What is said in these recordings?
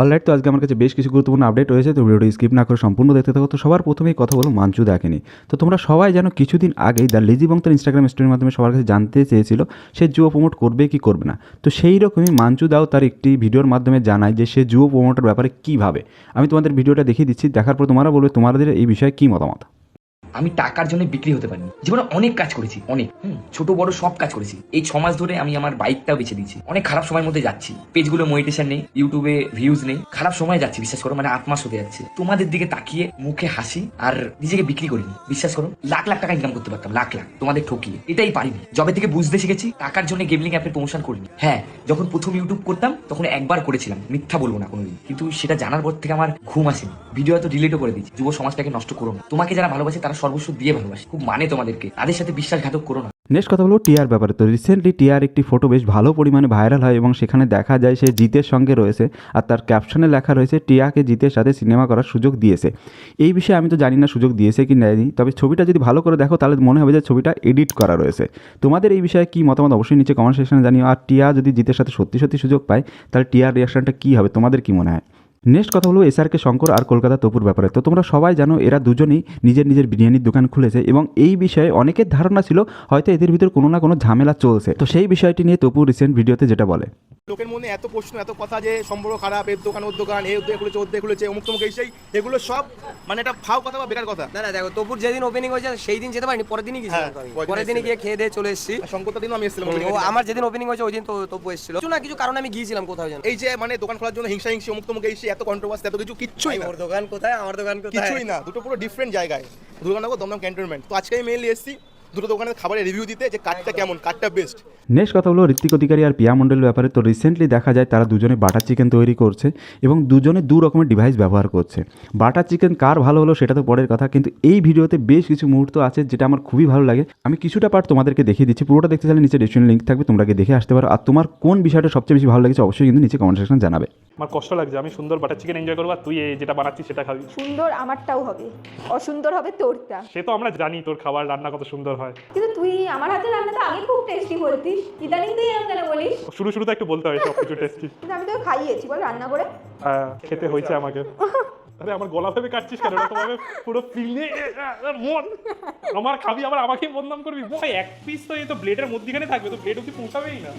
Alright তো আজকে আমার কাছে বেশ কিছু গুরুত্বপূর্ণ আপডেট রয়েছে, তো ভিডিওটি স্কিপ না করে সম্পূর্ণ দেখতে থাকো। তো সবার প্রথমেই কথা বলো মাঞ্চু দেখেনি। তো তোমরা সবাই যেন কিছুদিন আগেই দ্য লিজি বং তার ইনস্টাগ্রাম স্টোরির মাধ্যমে সবার কাছে জানতে চেয়েছিল, সে জুয়ো প্রমোট করবে কি করবে না। তো সেই রকমই মাঞ্চু দাও তার একটি ভিডিওর মাধ্যমে জানায় যে সে জুয়ো প্রমোটের ব্যাপারে কীভাবে আমি তোমাদের ভিডিওটা দেখিয়ে দিচ্ছি, দেখার পর তোমরা বলবে তোমাদের এই বিষয়ে কী মতামত। আমি টাকার জন্য বিক্রি হতে পারিনি। জীবনে অনেক কাজ করেছি, অনেক। ছোট বড় সব কাজ করেছি। এই ছ মাস ধরে আমি আমার বাইকটাও বেছে দিয়েছি। অনেক খারাপ সময়ের মধ্যে যাচ্ছি। পেজগুলো মনিটেশন নেই ইউটিউবে ভিউজ নেই। খারাপ সময় যাচ্ছি, বিশ্বাস করো মানে আট মাস হতে যাচ্ছে। তোমাদের দিকে তাকিয়ে মুখে হাসি আর নিজেকে বিক্রি করিনি। বিশ্বাস করো, লাখ লাখ টাকা ইনকাম করতে পারতাম, লাখ লাখ, তোমাদের ঠকিয়ে। এটাই পারিনি। জবে থেকে বুঝতে শিখেছি, টাকার জন্য গেমলিং অ্যাপের প্রমোশন করিনি। হ্যাঁ যখন প্রথম ইউটিউব করতাম, তখন একবার করেছিলাম। মিথ্যা বলব না কোনোদিন। কিন্তু সেটা জানার পর থেকে আমার ঘুম আসেনি। ভিডিও হয়তো ডিলিটও করে দিচ্ছি যুব সমাজটাকে নষ্ট করো না। তোমাকে যারা ভালোবাসে তারা সর্বস্ব দিয়ে ভালোবাসে। খুব মানে তোমাদেরকে। তাদের সাথে বিশ্বাসঘাতক করো না। নেক্সট কথা বলব টিয়ার ব্যাপারে। তো রিসেন্টলি টিয়ার একটি ফটো বেশ ভালো পরিমাণে ভাইরাল হয় এবং সেখানে দেখা যায় সে জিতের সঙ্গে রয়েছে আর তার ক্যাপশনে লেখা রয়েছে, টিয়াকে জিতের সাথে সিনেমা করার সুযোগ দিয়েছে। এই বিষয়ে আমি তো জানি না সুযোগ দিয়েছে কি নেয়নি তবে ছবিটা যদি ভালো করে দেখো, তাহলে মনে হবে যে ছবিটা এডিট করা রয়েছে। তোমাদের এই বিষয়ে কি মতামত অবশ্যই নিচে কমেন্ট সেকশনে জানিও। আর টিয়া যদি জিতের সাথে সত্যি সত্যি সুযোগ পায়, তাহলে টিয়ার রিয়াকশনটা কী হবে? তোমাদের কি মনে হয়? নেক্সট কথা হলো এসআরকে শঙ্কর আর কলকাতা তপুর ব্যাপারে। তো তোমরা সবাই জানো, এরা দুজনেই নিজের নিজের বিরিয়ানির দোকান খুলেছে এবং এই বিষয়ে অনেকের ধারণা ছিল হয়তো এদের ভিতর কোনো না কোনো ঝামেলা চলছে। তো সেই বিষয়টি নিয়ে তপুর রিসেন্ট ভিডিওতে যেটা বলে। লোকের মধ্যে এত প্রশ্ন এত কথা যে সম্পর্ক খারাপ এর দোকান ওর দোকান এ উদ্যোগ খুলেছে ওর খুলেছে অমুক তমুক এই সেই এগুলো সব মানে একটা ফাও কথা বা বেকার কথা? না না দেখো তপুর যেদিন ওপেনিং হয়েছে সেই দিন যেতে পারিনি পরের দিনই গেছিলাম হ্যাঁ। পরের দিন পরের দিনে এসেছিলে। গিয়ে খেয়ে দিয়ে চলে এসেছি। শঙ্করটা দিনও আমি এসেছিলাম ও আমার যেদিন ওপেনিং হয়েছে ওই দিন তো তপু এসেছিল। কিছু না কিছু কারণে আমি গিয়েছিলাম কোথাও যেন। এই যে মানে দোকান খোলার জন্য হিংসা হিংসি অমুক তমুক এই এত কন্ট্রোভার্সি এত কিছু কিচ্ছুই না। ওর দোকান কোথায়? আমার দোকান কোথায়? কিছুই না দুটো পুরো ডিফারেন্ট জায়গায়। দুর্গানগর দমদম ক্যান্টনমেন্ট তো আজকে আমি মেনলি এসেছি দুটো দোকানের খাবারের রিভিউ দিতে যে কাঠটা কেমন কাঠটা বেস্ট নেক্সট কথা হলো ঋত্বিক অধিকারী আর পিয়া মণ্ডলের ব্যাপারে। তো রিসেন্টলি দেখা যায় তারা দুজনে বাটার চিকেন তৈরি করছে এবং দুজনে দু রকমের ডিভাইস ব্যবহার করছে। বাটার চিকেন কার ভালো হলো সেটা তো পরের কথা কিন্তু এই ভিডিওতে বেশ কিছু মুহূর্ত আছে যেটা আমার খুবই ভালো লাগে। আমি কিছুটা পার্ট তোমাদেরকে দেখিয়ে দিচ্ছি পুরোটা দেখতে চাইলে নিচে ডিসক্রিপশন লিঙ্ক থাকবে তোমরা দেখে আসতে পারো। আর তোমার কোন বিষয়টা সবচেয়ে বেশি ভালো লেগেছে অবশ্যই কিন্তু নিচে কমেন্ট সেকশন জানাবে। আমার কষ্ট লাগছে আমি সুন্দর বাটার চিকেন এনজয় করব আর তুই এই যেটা বানাচ্ছিস সেটা খাবি। সুন্দর আমারটাও হবে অসুন্দর হবে তোরটা। সে তো আমরা জানি তোর খাবার রান্না কত সুন্দর হয়। কিন্তু তুই আমার হাতে রান্নাটা আগে খুব টেস্টি বলতিস ইদানিং তুই এরকম কেন বলিস? শুরু শুরু তো একটু বলতে হয় সব কিছু টেস্টি কিন্তু আমি তো খাইয়েছি বল রান্না করে। খেতে হয়েছে আমাকে। আরে আমার গলা ভেবে কাটছিস কেন? এটা তোমাকে পুরো ফিলে মন। আমার খাবি আবার আমাকেই বদনাম করবি। ভাই এক পিস তো এই তো ব্লেডের মধ্যিখানে থাকবে তো ব্লেড অব্দি পৌঁছাবেই না।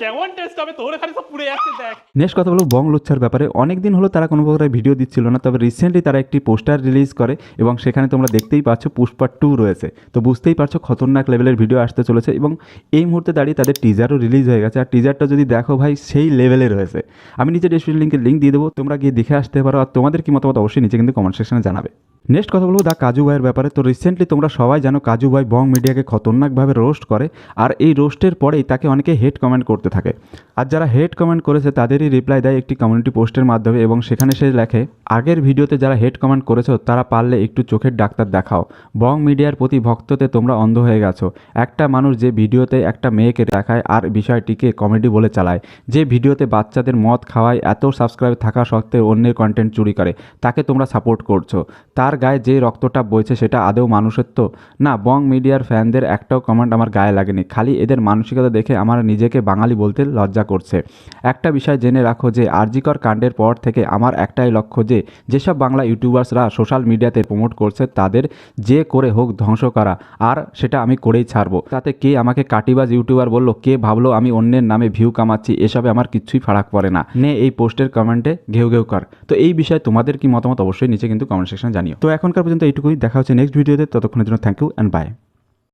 কেমন টেস্ট হবে? তোর এখানে সব পুড়ে যাচ্ছে দেখ। নেক্সট কথা বলব বং লুচ্ছার ব্যাপারে। অনেক দিন হলো তারা কোনো প্রকার ভিডিও দিচ্ছিল না তবে রিসেন্টলি তারা একটি পোস্টার রিলিজ করে এবং সেখানে তোমরা দেখতেই পাচ্ছ পুষ্পা টু রয়েছে। তো বুঝতেই পারছ খতরনাক লেভেলের ভিডিও আসতে চলেছে এবং এই মুহূর্তে দাঁড়িয়ে তাদের টিজারও রিলিজ হয়ে গেছে। আর টিজারটা যদি দেখো ভাই সেই লেভেলে রয়েছে। আমি নিচে ডিসক্রিপশন লিঙ্কের লিঙ্ক দিয়ে দেবো। তোমরা গিয়ে দেখে আসতে পারো। আর তোমাদের কি মতামত অবশ্যই নিচে কিন্তু কমেন্ট সেকশনে জানাবে। নেক্সট কথা বলব, দা কাজু ভাইয়ের ব্যাপারে। তো রিসেন্টলি তোমরা সবাই জানো, কাজু ভাই বং মিডিয়াকে খতরনাকভাবে রোস্ট করে, আর এই রোস্টের পরেই তাকে অনেকে হেড কমেন্ট করতে থাকে। আর যারা হেড কমেন্ট করেছে, তাদেরই রিপ্লাই দেয় একটি কমিউনিটি পোস্টের মাধ্যমে, এবং সেখানে সে লেখে, আগের ভিডিওতে যারা হেড কমেন্ট করেছ, তারা পারলে একটু চোখের ডাক্তার দেখাও। বং মিডিয়ার প্রতি ভক্ততে তোমরা অন্ধ হয়ে গেছো। একটা মানুষ যে ভিডিওতে একটা মেয়েকে দেখায়, আর বিষয়টিকে কমেডি বলে চালায়। যে ভিডিওতে বাচ্চাদের মদ খাওয়ায়, এত সাবস্ক্রাইব থাকা সত্ত্বেও অন্যের কন্টেন্ট চুরি করে। তাকে তোমরা সাপোর্ট করছ। তার গায়ে যে রক্তটা বইছে সেটা আদৌ মানুষের তো? না, বং মিডিয়ার ফ্যানদের একটাও কমেন্ট আমার গায়ে লাগেনি। খালি এদের মানসিকতা দেখে আমার নিজেকে বাঙালি বলতে লজ্জা করছে। একটা বিষয় জেনে রাখো যে, আরজিকর কাণ্ডের পর থেকে আমার একটাই লক্ষ্য যে, যেসব বাংলা ইউটিউবার্সরা সোশ্যাল মিডিয়াতে প্রমোট করছে তাদের যে করে হোক ধ্বংস করা, আর সেটা আমি করেই ছাড়বো। তাতে কে আমাকে কাটিবাজ ইউটিউবার বলল, কে ভাবলো আমি অন্যের নামে ভিউ কামাচ্ছি, এসবে আমার কিচ্ছুই ফারাক পড়ে না। নে এই পোস্টের কমেন্টে ঘেউ ঘেউ কর। তো এই বিষয়ে তোমাদের কি মতামত? অবশ্যই নিচে কিন্তু কমেন্ট সেকশন জানিও। তো এখনকার পর্যন্ত এইটুকুই। দেখা হচ্ছে নেক্সট ভিডিওতে ততক্ষণের জন্য থ্যাংক ইউ অ্যান্ড বাই